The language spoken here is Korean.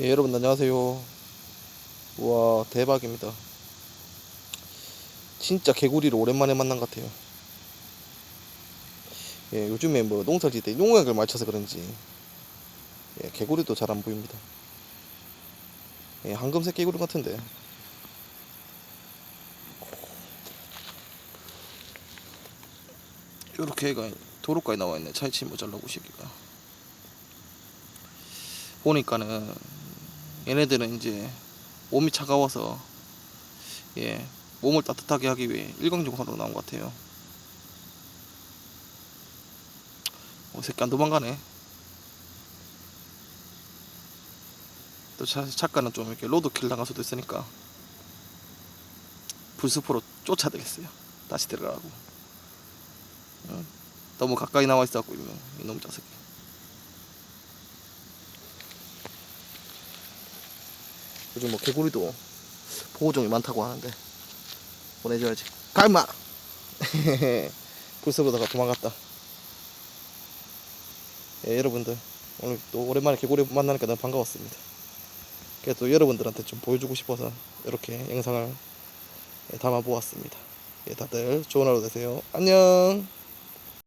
예, 여러분 안녕하세요. 우와 대박입니다. 진짜 개구리를 오랜만에 만난 것 같아요. 예, 요즘에 뭐 농사질 때 농약을 맞춰서 그런지 예, 개구리도 잘 안 보입니다. 예, 황금색 개구리 같은데. 요렇게 애가 도로가에 나와 있네. 차이치 모자라고 새끼가. 보니까는 얘네들은 이제 몸이 차가워서 예 몸을 따뜻하게 하기 위해 일광종사로 나온 것 같아요. 어, 새끼 안 도망가네. 또 차, 작가는 좀 이렇게 로드킬 당할 수도 있으니까 불스포로 쫓아야 되겠어요. 다시 들어가고. 응? 너무 가까이 나와 있어갖고 이놈 자식이. 요즘 뭐 개구리도 보호종이 많다고 하는데 보내줘야지. 가임마! 불써 보다가 도망갔다. 예 여러분들 오늘 또 오랜만에 개구리 만나니까 너무 반가웠습니다. 그래도 여러분들한테 좀 보여주고 싶어서 이렇게 영상을 예, 담아 보았습니다. 예 다들 좋은 하루 되세요. 안녕